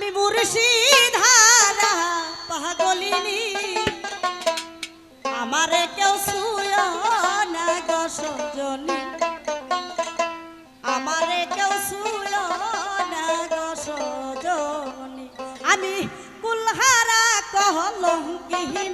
আমি মুর্শিদারা, পাগলিনী। আমারে কেউ শুয় না গো সজনী। আমারে কেউ শুয় না গো সজনী। আমি কুলহারা কহলঙ্কিনী